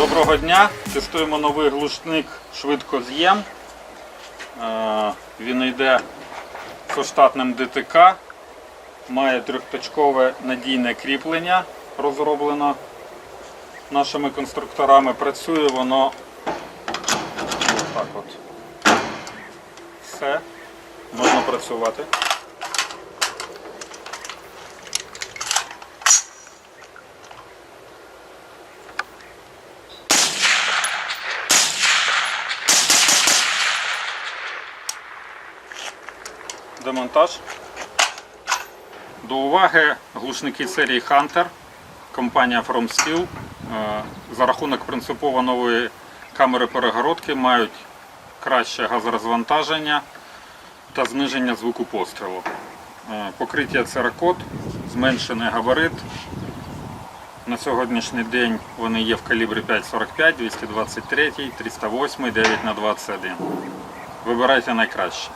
Доброго дня! Тестуємо новий глушник швидкоз'єм. Е, Він йде зі штатним ДТК, має трьохточкове надійне кріплення, розроблено нашими конструкторами. Працює воно так от. Все, можна працювати. Демонтаж. До уваги глушники серії Hunter, компанія From Steel. Е, За рахунок принципово нової камери перегородки мають краще газорозвантаження та зниження звуку пострілу. Е, Покриття церакот, зменшений габарит. На сьогоднішній день вони є в калібрі 5,45, 223, 308, 9х21. Вибирайте найкраще.